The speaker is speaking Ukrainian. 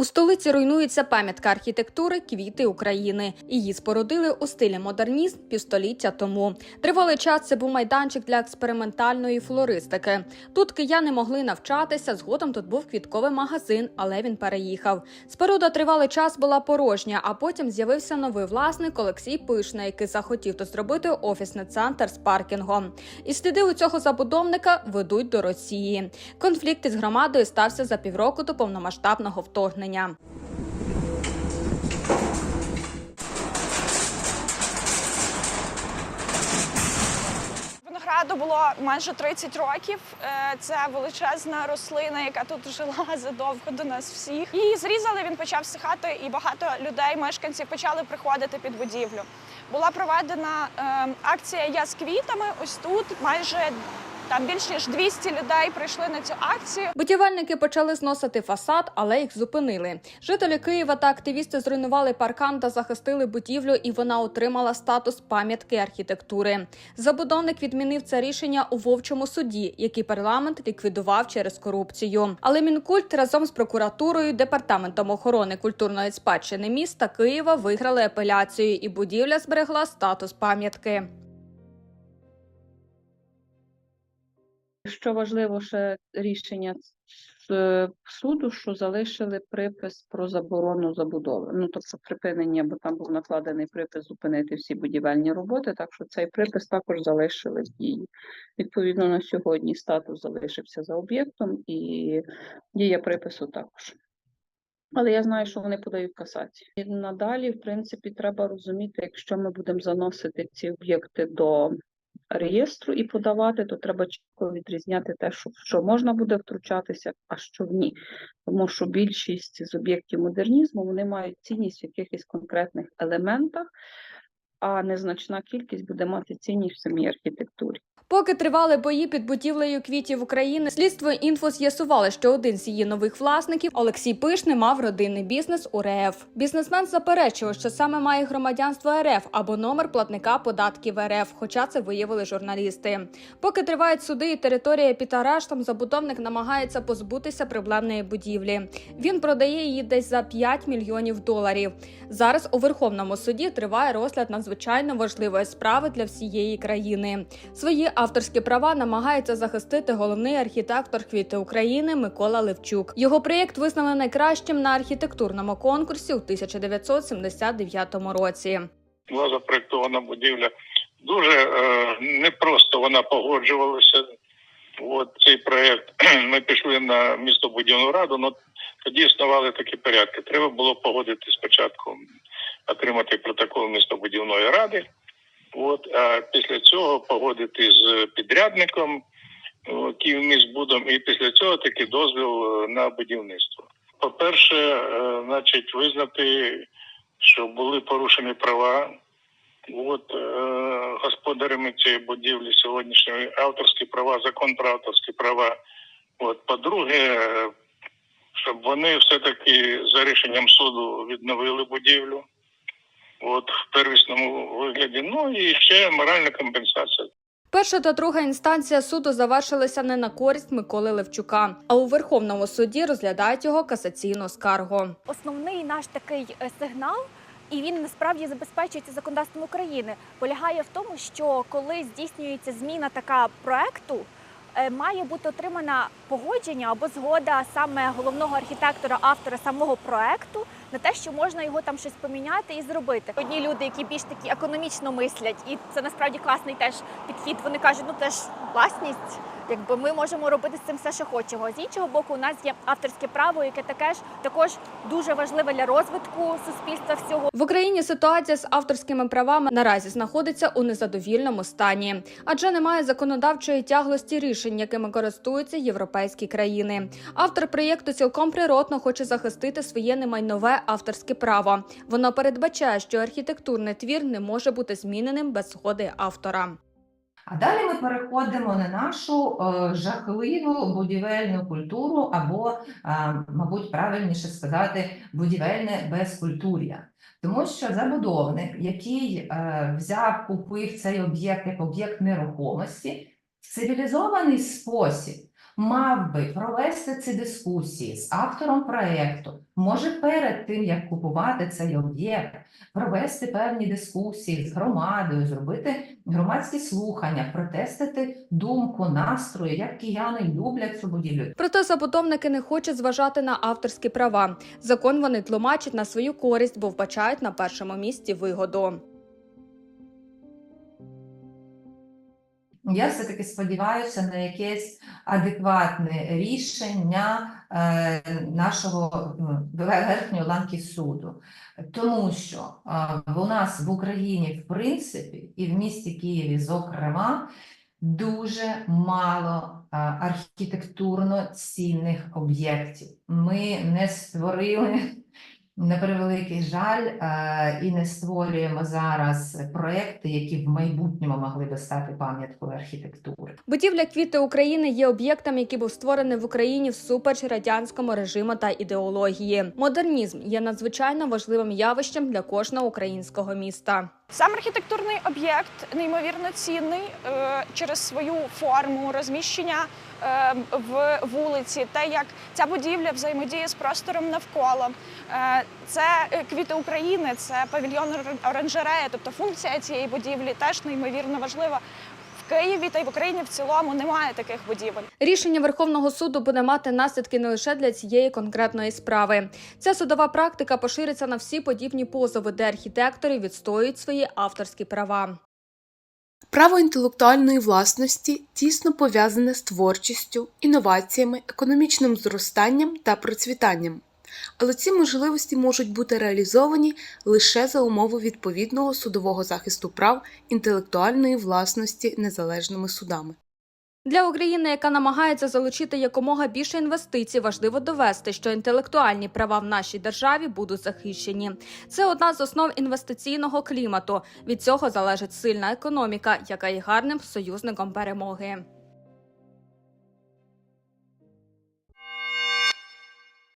У столиці руйнується пам'ятка архітектури Квіти України. Її спорудили у стилі модернізм півстоліття тому. Тривалий час це був майданчик для експериментальної флористики. Тут кияни могли навчатися. Згодом тут був квітковий магазин, але він переїхав. Споруда тривалий час була порожня, а потім з'явився новий власник Олексій Пишна, який захотів тут зробити офісний центр з паркінгом. І сліди у цього забудовника ведуть до Росії. Конфлікт із громадою стався за півроку до повномасштабного вторгнення. Винограду було майже 30 років. Е, Це величезна рослина, яка тут жила задовго до нас всіх. Її зрізали, він почав сихати, і багато людей, мешканців, почали приходити під будівлю. Була проведена е, акція Я з квітами. Ось тут майже там більш ніж 200 людей прийшли на цю акцію. Будівельники почали зносити фасад, але їх зупинили. Жителі Києва та активісти зруйнували паркан та захистили будівлю, і вона отримала статус пам'ятки архітектури. Забудовник відмінив це рішення у вовчому суді, який парламент ліквідував через корупцію. Але мінкульт разом з прокуратурою, департаментом охорони культурної спадщини міста Києва виграли апеляцію, і будівля зберегла статус пам'ятки. Що важливо, ще рішення е, суду, що залишили припис про заборону забудови. Ну тобто припинення, бо там був накладений припис зупинити всі будівельні роботи. Так що цей припис також залишили в дії. Відповідно, на сьогодні статус залишився за об'єктом і дія припису також. Але я знаю, що вони подають касацію. І надалі, в принципі, треба розуміти, якщо ми будемо заносити ці об'єкти до реєстру і подавати, то треба чітко відрізняти те, що, що можна буде втручатися, а що ні. Тому що більшість з об'єктів модернізму вони мають цінність в якихось конкретних елементах, а незначна кількість буде мати цінність в самій архітектурі. Поки тривали бої під будівлею квітів України, слідство інфо з'ясувало, що один з її нових власників Олексій Пишний мав родинний бізнес у РФ. Бізнесмен заперечував, що саме має громадянство РФ або номер платника податків РФ, хоча це виявили журналісти. Поки тривають суди і територія під арештом, забудовник намагається позбутися проблемної будівлі. Він продає її десь за 5 мільйонів доларів. Зараз у Верховному суді триває розгляд надзвичайно важливої справи для всієї країни. Свої авторські права намагається захистити головний архітектор квіти України Микола Левчук. Його проєкт визнали найкращим на архітектурному конкурсі у 1979 році. була запроектована будівля. Дуже е, непросто вона погоджувалася. От цей проект ми пішли на містобудівну раду, але тоді існували такі порядки. Треба було погодити спочатку, отримати протокол містобудівної ради. От, а після цього погодити з підрядником Київміськбудом, і після цього таки дозвіл е, на будівництво. По-перше, е, значить, визнати, що були порушені права От е, господарями цієї будівлі сьогоднішньої авторські права, закон про авторські права. От, по-друге, щоб вони все-таки за рішенням суду відновили будівлю. От в первісному вигляді. Ну і ще моральна компенсація. Перша та друга інстанція суду завершилися не на користь Миколи Левчука, а у Верховному суді розглядають його касаційну скаргу. основний наш такий е, сигнал, і він насправді забезпечується законодавством України, полягає в тому, що коли здійснюється зміна така проекту, е, має бути отримана погодження або згода саме головного архітектора, автора самого проекту на те, що можна його там щось поміняти і зробити. Одні люди, які більш такі економічно мислять, і це насправді класний теж підхід. Вони кажуть, ну це ж власність. Якби ми можемо робити з цим все, що хочемо. З іншого боку, у нас є авторське право, яке таке ж також дуже важливе для розвитку суспільства всього. В Україні ситуація з авторськими правами наразі знаходиться у незадовільному стані, адже немає законодавчої тяглості рішень, якими користуються європейські країни. Автор проєкту цілком природно хоче захистити своє немайнове авторське право. Воно передбачає, що архітектурний твір не може бути зміненим без згоди автора. А далі ми переходимо на нашу е, жахливу будівельну культуру, або, е, мабуть, правильніше сказати, будівельне безкультур'я. Тому що забудовник, який е, взяв, купив цей об'єкт як об'єкт нерухомості, в цивілізований спосіб мав би провести ці дискусії з автором проєкту, може перед тим, як купувати цей об'єкт, провести певні дискусії з громадою, зробити громадські слухання, протестити думку, настрої, як кияни люблять цю будівлю. Проте забудовники не хочуть зважати на авторські права. Закон вони тлумачать на свою користь, бо вбачають на першому місці вигоду. Я все-таки сподіваюся на якесь адекватне рішення е, нашого м, верхньої ланки суду, тому що е, у нас в Україні, в принципі, і в місті Києві, зокрема, дуже мало е, архітектурно цінних об'єктів. Ми не створили. На превеликий жаль, е, і не створюємо зараз проекти, які в майбутньому могли би стати пам'яткою архітектури. Будівля квіти України є об'єктом, який був створений в Україні всупереч радянському режиму та ідеології. Модернізм є надзвичайно важливим явищем для кожного українського міста. Сам архітектурний об'єкт неймовірно цінний е, через свою форму розміщення е, в вулиці, те, як ця будівля взаємодіє з простором навколо. Е, це квіти України, це павільйон оранжерея, тобто функція цієї будівлі теж неймовірно важлива. Києві та й в Україні в цілому немає таких будівель. Рішення Верховного суду буде мати наслідки не лише для цієї конкретної справи. Ця судова практика пошириться на всі подібні позови, де архітектори відстоюють свої авторські права. Право інтелектуальної власності тісно пов'язане з творчістю, інноваціями, економічним зростанням та процвітанням. Але ці можливості можуть бути реалізовані лише за умови відповідного судового захисту прав інтелектуальної власності незалежними судами. Для України, яка намагається залучити якомога більше інвестицій, важливо довести, що інтелектуальні права в нашій державі будуть захищені. Це одна з основ інвестиційного клімату. Від цього залежить сильна економіка, яка є гарним союзником перемоги.